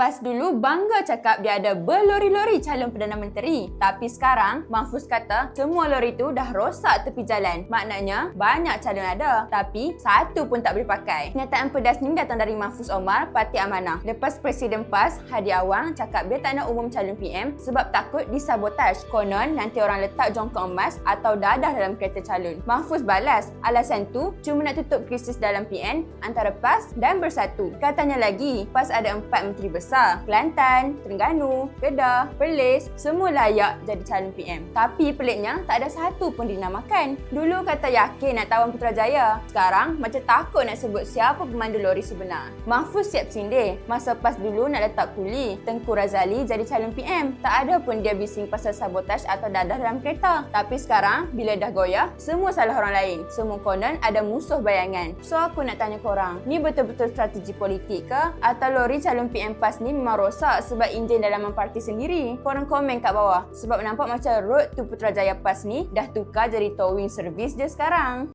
PAS dulu bangga cakap dia ada berlori-lori calon Perdana Menteri. Tapi sekarang, Mahfuz kata semua lori tu dah rosak tepi jalan. Maknanya, banyak calon ada. Tapi, satu pun tak boleh pakai. Kenyataan pedas ni datang dari Mahfuz Omar, Parti Amanah. Lepas Presiden PAS, Hadi Awang cakap dia tak nak umum calon PM sebab takut disabotaj. Konon, nanti orang letak jongkok emas atau dadah dalam kereta calon. Mahfuz balas, alasan tu cuma nak tutup krisis dalam PN antara PAS dan Bersatu. Katanya lagi, PAS ada empat menteri besar besar. Kelantan, Terengganu, Kedah, Perlis, semua layak jadi calon PM. Tapi peliknya, tak ada satu pun dinamakan. Dulu kata yakin nak tawan Putrajaya. Sekarang macam takut nak sebut siapa pemandu lori sebenar. Mahfuz siap sindir. Masa pas dulu nak letak kuli, Tengku Razali jadi calon PM. Tak ada pun dia bising pasal sabotaj atau dadah dalam kereta. Tapi sekarang, bila dah goyah, semua salah orang lain. Semua konon ada musuh bayangan. So aku nak tanya korang, ni betul-betul strategi politik ke? Atau lori calon PM PAS ni memang rosak sebab enjin dalaman parti sendiri. Korang komen kat bawah. Sebab nampak macam road to Putrajaya PAS ni dah tukar jadi towing service je sekarang.